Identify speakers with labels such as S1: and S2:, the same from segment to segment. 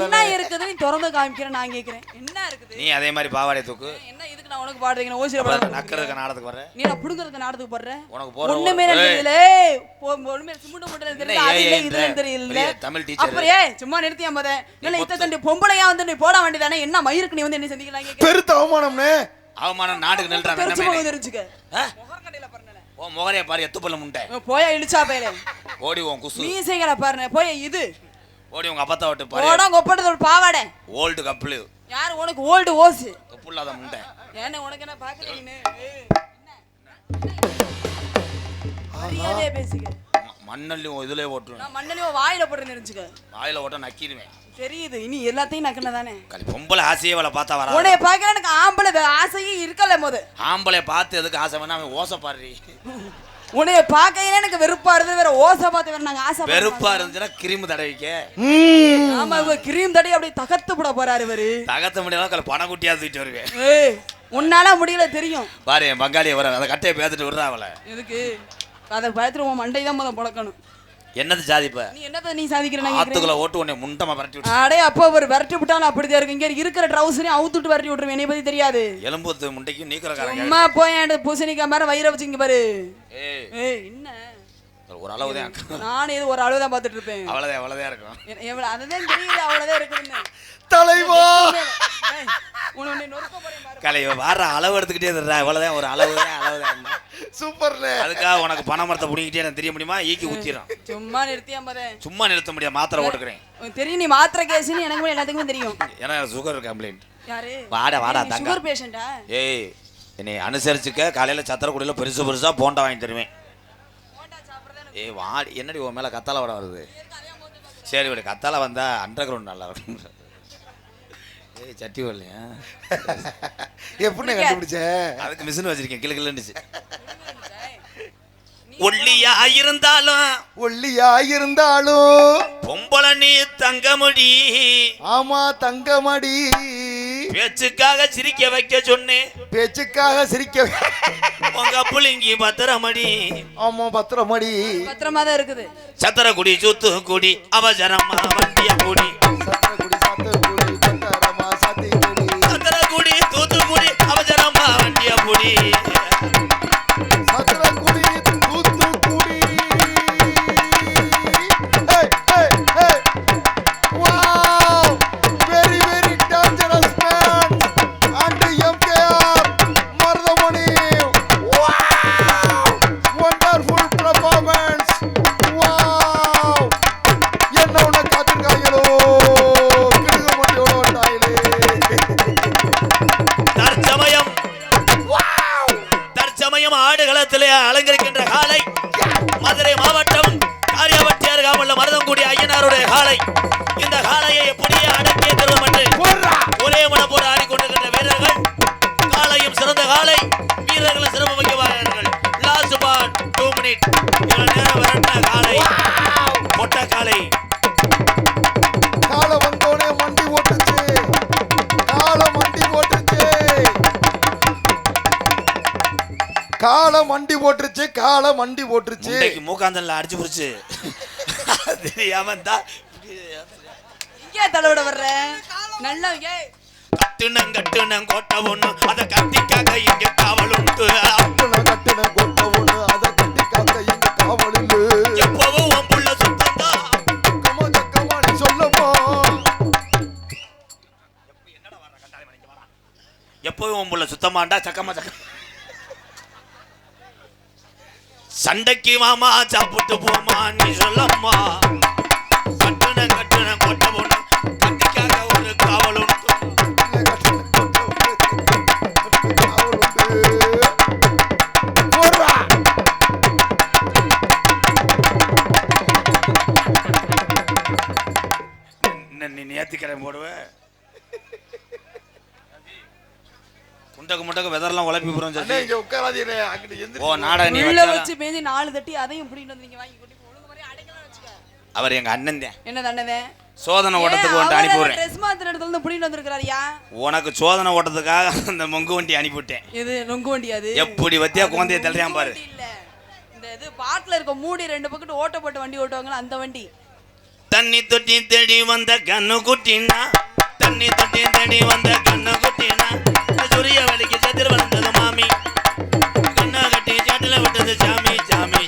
S1: என்ன இருக்குதுன்னு நீ திறந்து காமிக்கிறேன் நான் கேக்குறேன். என்ன இருக்குது?
S2: நீ அதே மாதிரி பாவாடை தூக்கு.
S1: என்ன இதுக்கு நான் உனக்கு பாடுறீங்க ஓசில பாடுறேன்?
S2: நக்கறதுக்கு நாடத்துக்கு வர
S1: நீ நான் புடுங்கிறதுக்கு நாடத்துக்கு போடுறேன்
S2: உனக்கு போற
S1: ஒண்ணுமே. தெரியல. ஒண்ணுமே சிமுண்டு முட்டை தெரியல.
S2: என்ன
S1: அது இல்லை? இதுல தெரியல.
S2: தமிழ் teacher.
S1: அப்புறம் ஏய் சும்மா நிறுத்தியா மத? இல்ல இத்த தண்டி பொம்பளையா வந்து நீ போட வேண்டியதானே? என்ன மயிருக்கு நீ வந்து என்ன கேக்குறேன்
S3: பெருத்த அவமானம்னே.
S2: அவமானம் நாடுக்கு நில்றான் என்ன?
S1: தெரிஞ்சுக்க.
S2: ஆ?
S1: முகர்கடையில பாருங்க
S2: ஓ முகரைய பாரு எத்து பல்ல முண்டை
S1: போயா இழுச்சா பையல.
S2: ஓடி உன் குசு.
S1: மீசைகளை பாருங்க. போய் இது.
S2: ஓடி உங்க அப்பத்தா விட்டு பாரு
S1: போடா கொப்பட்டது ஒரு பாவாடை.
S2: ஓல்டு கப்பலு
S1: யாரு? உனக்கு ஓல்டு ஓசு.
S2: இல்லாத முண்டை.
S1: ஏன்னா உனக்கு என்ன என்ன? மரியாதையா பேசுங்க
S2: ம- மண்ணல்லி உன் இதுலயே ஓட்டுருவேன்.
S1: நான் மண்ணலையோ வாயில போட்டு நினைச்சுக்க
S2: வாயில ஓட்ட நக்கிடுவேன்.
S1: தெரியுது. இனி எல்லாத்தையும் நக்கல தானே.
S2: கலி பொம்பளை ஆசையே அவளை பார்த்தா வரா
S1: உன்னைய பார்க்க எனக்கு ஆம்பளை ஆசையே இருக்கல போது
S2: ஆம்பளை பார்த்து எதுக்கு ஆசை வேணா அவன் ஓசை பாடுறி.
S1: உன்னைய பார்க்கையில எனக்கு வெறுப்பா இருந்தது வேற ஓசை பார்த்து வேற நாங்க ஆசை
S2: வெறுப்பா இருந்துச்சுன்னா கிருமி தடவிக்க.
S3: ம்,
S1: ஆமா இவங்க கிரீம் தடி அப்படியே தகத்து போட போறாரு இவரு.
S2: தகத்த முடியாத கல பணம் குட்டியா தூக்கிட்டு வருவேன்.
S1: ஏய் உன்னால முடியல தெரியும்.
S2: பாரு என் பங்காளியை வர அந்த கட்டையை பேத்துட்டு விடுறா அவளை.
S1: எதுக்கு? அதை பயத்துல உன் மண்டை தான் முதல் புழக்கணும்
S2: என்னது சாதிப்ப
S1: நீ என்னத்த நீ சாதிக்கிற நான் கேக்குறேன்?
S2: ஆத்துக்குள்ள ஓட்டு உன்னை முண்டமா பரட்டி விட்டு
S1: அடே அப்போ ஒரு விரட்டி விட்டாலும் அப்படிதான் இருக்கு இங்க இருக்கிற ட்ரௌசரையும் அவுத்துட்டு விரட்டி விட்டுருவேன். என்னை பத்தி தெரியாது.
S2: எலும்புத்து முண்டைக்கும் நீக்கிறக்காரங்க
S1: சும்மா போய் என் பூசணிக்காய் மாதிரி வயிறை வச்சுங்க பாரு.
S2: ஏய்
S1: என்ன?
S2: ஒரு அளவு தான்
S1: நான் இது ஒரு அளவு தான் பார்த்துட்டு இருப்பேன்
S2: அவ்வளவுதான் அவ்வளவுதான் இருக்கும்.
S1: எவ்வளவு அதுதான் தெரியுது அவ்வளவுதான் இருக்குதுன்னு.
S3: தலைவா!
S1: ஏய், உன்னை உன்னை நொறுக்க போறேன் பாரு.
S2: கலை வர்ற அளவு எடுத்துக்கிட்டே இருறா இவ்வளவுதான் ஒரு அளவு தான் அளவு தான்
S3: சூப்பர்ல
S2: அதுக்காக உனக்கு பண மரத்தை பிடிக்கிட்டே எனக்கு தெரிய முடியுமா? ஈக்கி ஊத்திடும்
S1: சும்மா நிறுத்தியா பாரு
S2: சும்மா நிறுத்த முடியாது மாத்திரை ஓட்டுக்கிறேன்
S1: உனக்கு தெரியும் நீ மாத்திரை கேஸ்னு எனக்கு எல்லாத்துக்குமே தெரியும்.
S2: ஏன்னா சுகர் கம்ப்ளைண்ட்
S1: யாரு?
S2: வாடா வாடா தங்க.
S1: சுகர் பேஷண்டா
S2: ஏய் என்னை அனுசரிச்சுக்க காலையில சத்திரக்குடியில பெருசு பெருசா போண்டா வாங்கி தருவேன். ஏய் வாடி என்னடி உன் மேல கத்தால வர வருது? சரி விடு கத்தால வந்தா அண்டர் கிரவுண்ட் நல்லா இருக்கும். ஏய் சட்டி வரலையா?
S3: எப்படி கண்டுபிடிச்ச?
S2: அதுக்கு மிஷின் வச்சிருக்கேன் கிளு கிளுன்னுச்சு. ஒல்லியா இருந்தாலும்
S3: ஒல்லியா இருந்தாலும்
S2: பொம்பளை நீ தங்கமுடி
S3: ஆமா தங்கமடி
S2: பேச்சுக்காக சிரிக்க வைக்க சொன்னேன்
S3: பேச்சுக்காக சிரிக்க
S2: உங்க புளிங்கி பத்திரமடி.
S3: ஆமா பத்திரமடி.
S1: பத்திரமா தான் இருக்குது.
S2: சத்திரக்குடி சுத்து குடி அவசரமா வண்டிய குடி அலங்கரிக்கின்ற காலை. மதுரை மாவட்டம் காரியவட்டி அருகாமுள்ள மருதங்குடி ஐயனாருடைய காலை. காலை
S3: மண்டி போட்டுருச்சு காலை மண்டி போட்டுருச்சு.
S2: மூக்காந்தல்ல அடிச்சு புடிச்சு. தெரியாம இருந்தா
S1: இங்கே தலைவிட வர்ற? நல்லா ஏய்
S2: கட்டுனங் கட்டுனங் கோட்டை ஒண்ணு. அத கத்திக்காக இங்க காவல் உண்டு.
S3: கட்டுன கட்டுன கொட்ட ஒண்ணு. அதை கட்டி காக்க எங்க காவலில்
S2: எப்பவும் உன் புள்ள சுத்தம்தான்
S3: கமா கமா நீ சொல்லமா
S2: எப்பவும் உன் புள்ள சுத்தமாண்டா சக்கமா சக்க சண்டைக்கு மாமா சாப்பிட்டு போமா நீ சொல்லம்மா. முண்டக்கு வெதர்லாம் உழப்பி போறோம்
S3: அண்ணே இங்க உட்காராதீங்க அங்கிட்டு
S2: ஓ நாடக நீ
S1: உள்ள? வச்சு பேசி நாலு தட்டி அதையும் பிடிக்கிட்டு வந்து நீங்க வாங்கி கொண்டு போய் ஒழுங்கு மாதிரி அடைக்கலாம் வச்சுக்க.
S2: அவர் எங்க அண்ணன் தான்.
S1: என்ன தண்டனை
S2: சோதனை ஓட்டத்துக்கு கொண்டு அனுப்பி விடுறேன்.
S1: ட்ரெஸ் மாத்திர இடத்துல இருந்து பிடிக்கிட்டு வந்திருக்காருயா
S2: உனக்கு சோதனை ஓட்டத்துக்காக அந்த மொங்கு வண்டி அனுப்பிவிட்டேன்.
S1: இது நொங்கு வண்டி அது?
S2: எப்படி வத்தியா குழந்தைய தள்ளுறான் பாரு.
S1: இந்த இது பாட்டுல இருக்க மூடி ரெண்டு பக்கத்து ஓட்ட போட்டு வண்டி ஓட்டுவாங்களா அந்த வண்டி.
S2: தண்ணி தொட்டி தேடி வந்த கண்ணு குட்டினா தண்ணி தொட்டி தேடி வந்த கண்ணு குட்டினா சூரிய வலிக்கு சத்திர வளர்ந்தது மாமி. கண்ணா கட்டி சாட்டில விட்டது சாமி சாமி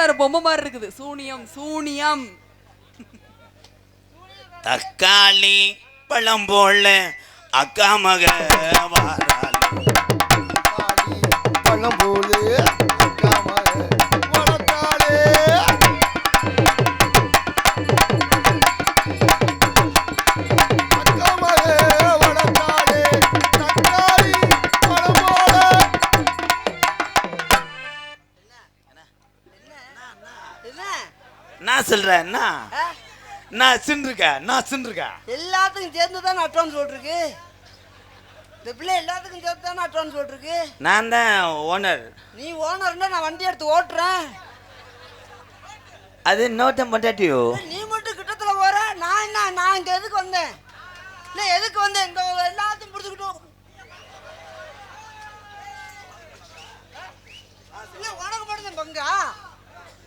S1: சூனியக்கார பொம்மை மாதிரி இருக்குது. சூனியம் சூனியம்.
S2: தக்காளி பழம் போல அக்கா மக வாராள்.
S3: பழம் போலே
S2: நான் சொல்றேன் என்ன நான் சின்ருக்க நான் சின்ருக்க?
S4: எல்லாத்துக்கும் சேர்ந்து தானே அட்வான்ஸ் போட்டிருக்கு இந்த பிள்ளை எல்லாத்துக்கும் சேர்த்து தானே அட்வான்ஸ் போட்டிருக்கு
S2: நான் தான் ஓனர்
S4: நீ ஓனர்னா நான் வண்டி எடுத்து ஓட்டுறேன்.
S2: அது நோட்டம் பொண்டாட்டியோ?
S4: நீ மட்டும் கிட்டத்துல போற. நான் என்ன நான் இங்க எதுக்கு வந்தேன்? இல்லை எதுக்கு வந்தேன்? இந்த எல்லாத்தையும் பிடிச்சிக்கிட்டு இல்லை உனக்கு மட்டும் பங்கா?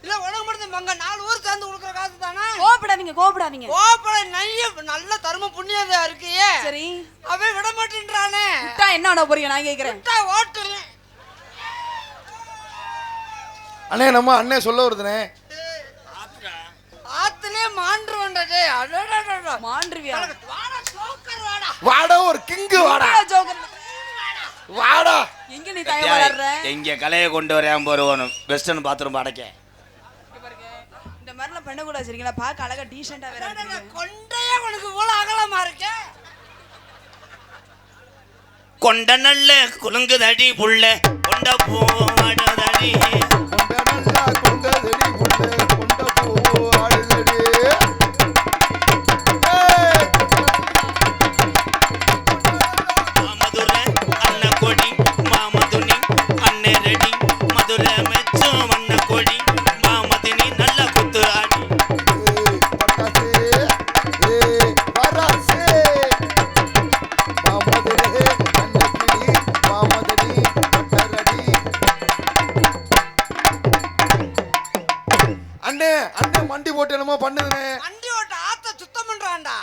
S4: இல்லை உனக்கு மட்டும் பங்கா நாலு ஊர் சேர்ந்து கொடுக்குற காசு தானே
S1: கோபப்படாதீங்க கோபப்படாதீங்க
S4: கோப்பட நைய நல்ல தர்ம புண்ணியதா இருக்கியே
S1: சரி.
S4: அவன் விட மாட்டேன்றானே.
S1: விட்டா என்ன பண்ண போறீங்க நான் கேக்குறேன்.
S4: விட்டா ஓட்டுறேன்.
S3: அண்ணே நம்ம அண்ணே சொல்ல வருதுனே
S4: ஆத்துலயே மாண்டு வந்தது அடடடடா.
S1: மாண்டுவியா
S4: வாடா ஜோக்கர் வாடா.
S3: வாடா ஒரு கிங்கு வாடா.
S1: ஜோக்கர்?
S3: வாடா.
S1: எங்க நீ தயம் வளர்ற
S2: எங்க கலையை கொண்டு வரையாம போறவனும் வெஸ்டர்ன் பாத்ரூம் அடைக்க
S1: இங்க பாருங்க இந்த மாதிரிலாம் பண்ணக்கூடாது சரிங்களா? பார்க்க அழகா டீசெண்டா வேற.
S4: கொண்டையே உனக்கு இவ்வளவு அகலமா இருக்க?
S2: கொண்ட நல்ல குலுங்குதடி புள்ள கொண்ட பூவாடுதடி
S3: போட்டு என்னமோ பண்ணுதுனே.
S4: வண்டி ஓட்ட ஆத்த சுத்தம் பண்றான்டா.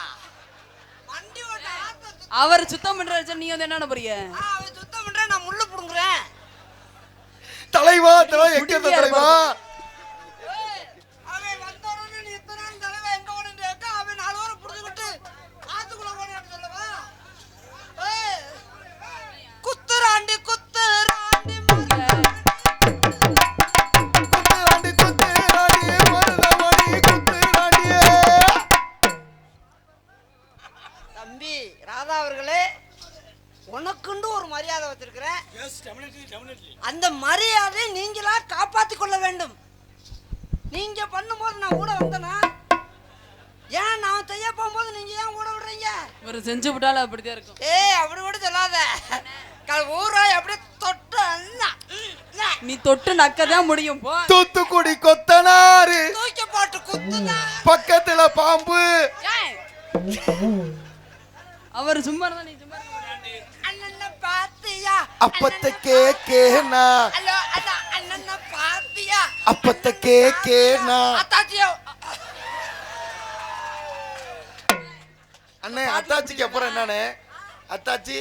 S4: வண்டி ஓட்ட ஆத்த சுத்தம்
S1: அவர் சுத்தம் பண்ற வச்சு நீ வந்து என்ன பண்ண போறீங்க
S4: ஆ, அவன் சுத்தம் பண்றேன் நான் முள்ளு புடுங்குறேன்.
S3: தலைவா தலை எங்க தலைவா?
S1: செஞ்சு விட்டாலும் அப்படிதான் இருக்கும்.
S4: ஏய் அப்படி கூட சொல்லாத. ஊராய் அப்படியே தொட்டு.
S1: நீ தொட்டு நக்கதான் முடியும் போ.
S3: தூத்துக்குடி கொத்தனாரு
S4: தூக்கி போட்டு குத்துதா.
S3: பக்கத்துல பாம்பு.
S1: ஏய். அவர் சும்மா இருந்தா நீ சும்மா?
S4: அண்ணன பாத்தியா?
S3: அப்பத்த கேக்கேனா?
S4: ஹலோ அண்ணா அண்ணன பாத்தியா?
S3: அப்பத்த கேக்கேனா?
S4: அத்தாச்சியோ
S3: அண்ணே அத்தாச்சிக்கு அப்புறம் என்னண்ணே? அத்தாச்சி?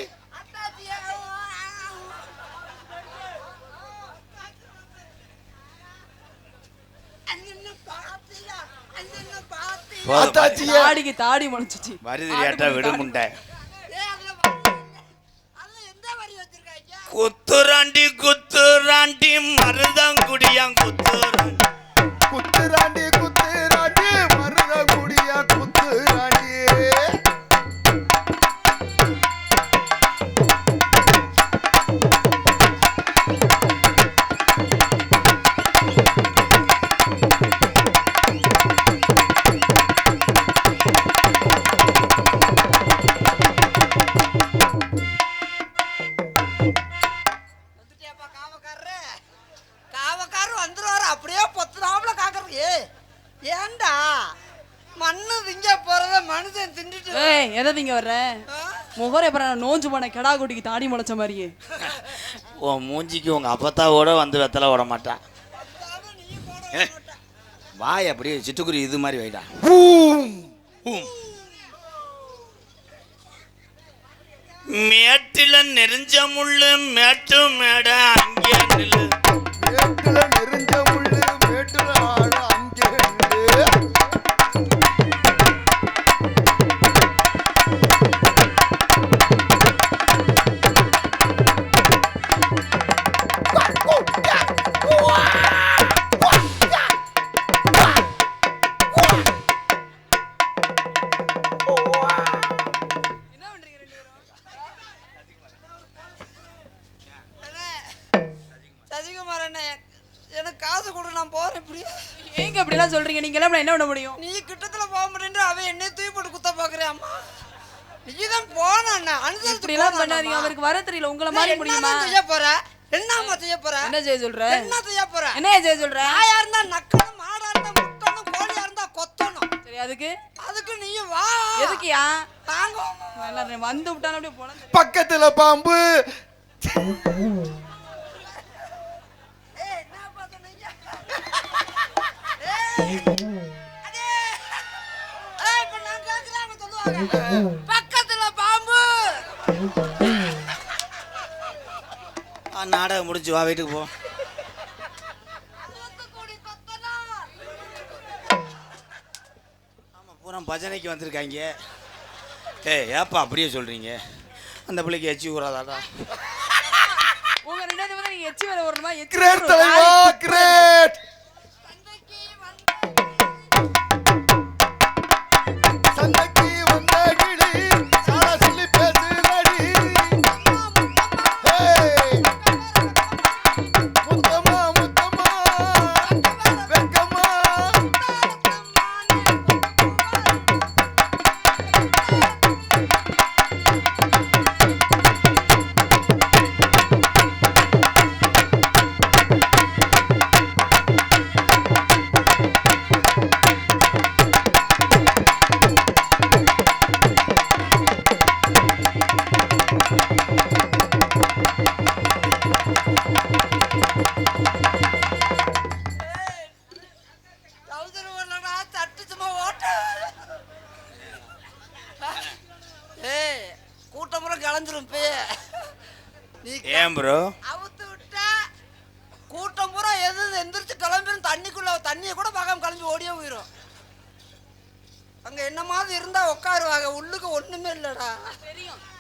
S1: தாடிக்கு தாடி முளைச்சிச்சு.
S2: வருதிரியாட்டா விடுமுண்டை. குத்துராண்டி குத்துராண்டி மருதங்குடியாங் குத்துராண்டி
S3: குத்துராண்டி குத்துராண்டி
S1: வர்ற
S4: ஆ?
S1: முகரை அப்புறம் நோஞ்சு போன கெடா குட்டிக்கு தாடி முளைச்ச மாதிரியே
S2: உன் மூஞ்சிக்கு உங்க அப்பத்தாவோட வந்து வெத்தலை விட மாட்டான்
S4: அதாவது நீ போட
S2: ஏ, வாய் அப்படியே சிட்டுக்குருவி இது மாதிரி வைடா. மேட்டில நெறிஞ்ச முள்ளு மேட்டு மேட அங்கே நில்லு
S3: மேட்டுல நெருஞ்ச
S4: அண்ணே. எனக்கு காசு கொடு நான் போறேன் இப்படி
S1: ஏங்க அப்படி எல்லாம் சொல்றீங்க? நீங்க எல்லாம் என்ன பண்ண முடியும்?
S4: நீ கிட்டத்துல போக மாட்டேன்ற அவன் என்னை தூக்கி போட்டு குத்த பாக்குறேன் அம்மா. நீ தான் போன அண்ணா. அனுசரிச்சு
S1: இப்படி எல்லாம் பண்ணாதீங்க. அவருக்கு வர தெரியல. உங்களை மாதிரி முடியுமா?
S4: செய்ய போற? என்னம்மா செய்ய போற?
S1: என்ன செய்ய சொல்ற?
S4: என்ன செய்ய போற?
S1: என்ன செய்ய சொல்ற?
S4: நாயா இருந்தா நக்கணும் மாடா இருந்தா முட்டணும் கோழியா இருந்தா கொத்தணும்.
S1: சரி அதுக்கு?
S4: அதுக்கு நீ வா.
S1: எதுக்குயா?
S4: தாங்க.
S1: நல்லா வந்து விட்டாலும் அப்படியே போன
S3: பக்கத்துல பாம்பு.
S4: பக்கத்துல பாம்பு
S2: நாடகம் முடிஞ்சு வா வீட்டுக்கு போ
S4: தூத்துக்குடி கொத்தனார்
S2: ஆமா பூரா பஜனைக்கு வந்திருக்காங்க. ஏய் ஏப்பா அப்படியே சொல்றீங்க? அந்த பிள்ளைக்கு எச்சி கூறாதாடா
S1: உங்க ரெண்டாவது எச்சி வேலை வரணுமா எச்சி
S3: கிரேட். தலைவா கிரேட்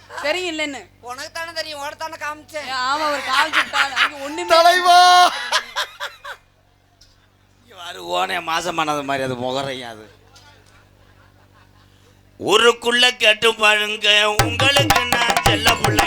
S1: தெரியும் இல்லைன்னு
S4: உனக்கு தானே தெரியும் ஓடத்தானே காமிச்சேன்.
S1: ஆமா அவர் கால் சுட்டாங்க அங்க ஒண்ணுமே
S3: தலைவா!
S2: அது ஓனே மாசமானது மாதிரி அது முகரையும் அது. ஊருக்குள்ள கேட்டு பாருங்க உங்களுக்கு நான் செல்ல பிள்ளைங்க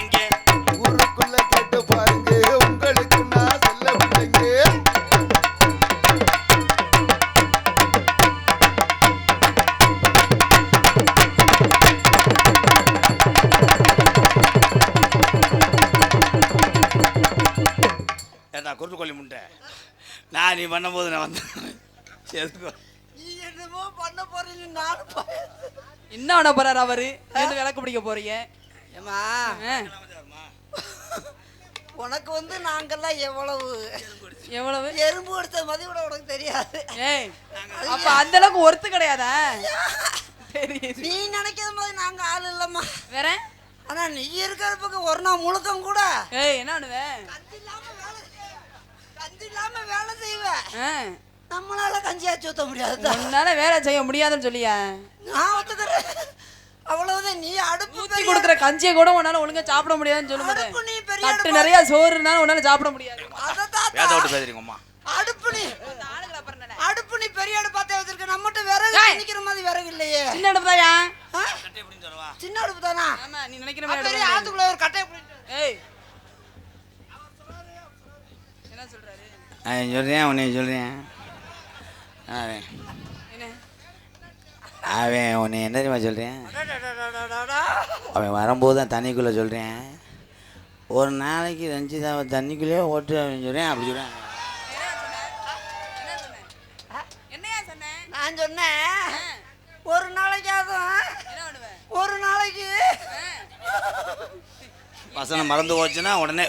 S2: ஏண்டா குருட்டு கொல்லி முண்டை நான் நீ பண்ணும்போது நான் வந்து எதுக்கு
S4: நீ என்னமோ பண்ண போறீங்க நானும்.
S1: என்ன பண்ண போறாரு அவரு? எது விளக்கு பிடிக்க போறீங்க?
S4: ஏம்மா?
S1: ஆ,
S4: உனக்கு வந்து நாங்கெல்லாம் எவ்வளவு
S1: எவ்வளவு?
S4: எறும்பு எடுத்த மதியோட உனக்கு தெரியாது.
S1: ஏய் அப்ப அந்த அளவுக்கு ஒர்த்து கிடையாதா?
S4: நீ நினைக்கிற மாதிரி நாங்க ஆள் இல்லம்மா.
S1: வேற?
S4: ஆனா நீ இருக்கிறப்பக்கு ஒரு நாள் முழுக்கம் கூட
S1: ஏய் என்ன பண்ணுவ?
S4: நம்மளால கஞ்சியாச்சு ஊத்த முடியாது
S1: உன்னால வேலை செய்ய முடியாதுன்னு சொல்லியா?
S4: நான் ஒத்துக்கிறேன் அவ்வளவுதான் நீ அடுப்பு
S1: ஊத்தி கொடுக்குற கஞ்சியை கூட உன்னால ஒழுங்கா சாப்பிட முடியாதுன்னு சொல்லுங்க
S4: அடுப்பு நீ பெரிய
S1: தட்டு
S4: அடுப்பா-
S1: நிறைய சோறு இருந்தாலும் உன்னால சாப்பிட முடியாது.
S4: அதத்தான்
S2: வேத விட்டு பேசுறீங்க அம்மா
S4: அடுப்பு நீ? அடுப்பு நீ பெரிய அடுப்பாத்தே வச்சிருக்க. நம்மகிட்ட விறகு. நிக்கிற மாதிரி விறகு இல்லையே.
S1: சின்ன அடுப்பு தாயா?
S4: சின்ன அடுப்பு தானா
S1: ஆமா நீ நினைக்கிற மாதிரி
S4: பெரிய
S1: அடுப்பு
S4: ஆத்துக்குள்ள ஒரு கட்டையை பிடிச்சிட்டு
S1: ஏய் என்ன
S5: அவன் சொல்கிறேன் உன்னை சொல்கிறேன் அவன் அவன் உன்னை என்ன தெரியுமா சொல்கிறேன். அவன் வரும்போது தான் தண்ணிக்குள்ளே சொல்கிறேன் ஒரு நாளைக்கு ரஞ்சிதாவை தண்ணிக்குள்ளேயே ஓட்டு அவன் சொல்கிறேன் அப்படி சொல்கிறேன்
S4: நான் சொன்னேன் ஒரு
S1: பண்ணுவேன்
S4: ஒரு நாளைக்கு
S5: வசனம் மறந்து போச்சுன்னா உடனே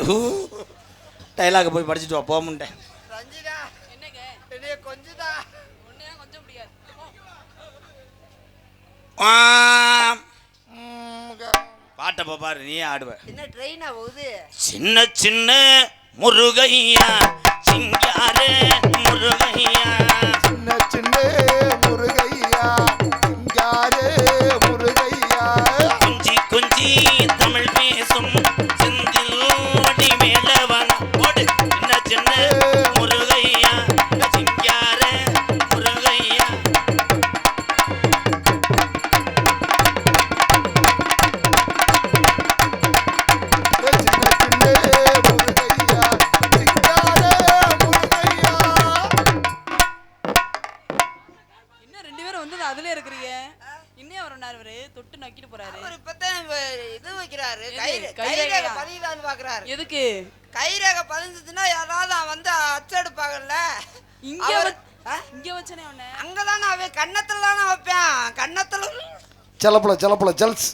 S5: டைலாக் போய் படிச்சுட்டு வா போமுன்ட்டேன்
S4: ரஞ்சிதா
S1: என்னங்க
S4: என்னைய கொஞ்சதா
S1: ஒன்னையா கொஞ்சம் முடியாது போ.
S5: பாட்டை போ பாரு நீயே ஆடுவ.
S4: என்ன ட்ரெயினா போகுது?
S2: சின்ன சின்ன முருகையா சிங்காரே முருகையா.
S3: செல்லப்பல செல்லப்பல ஜல்ஸ்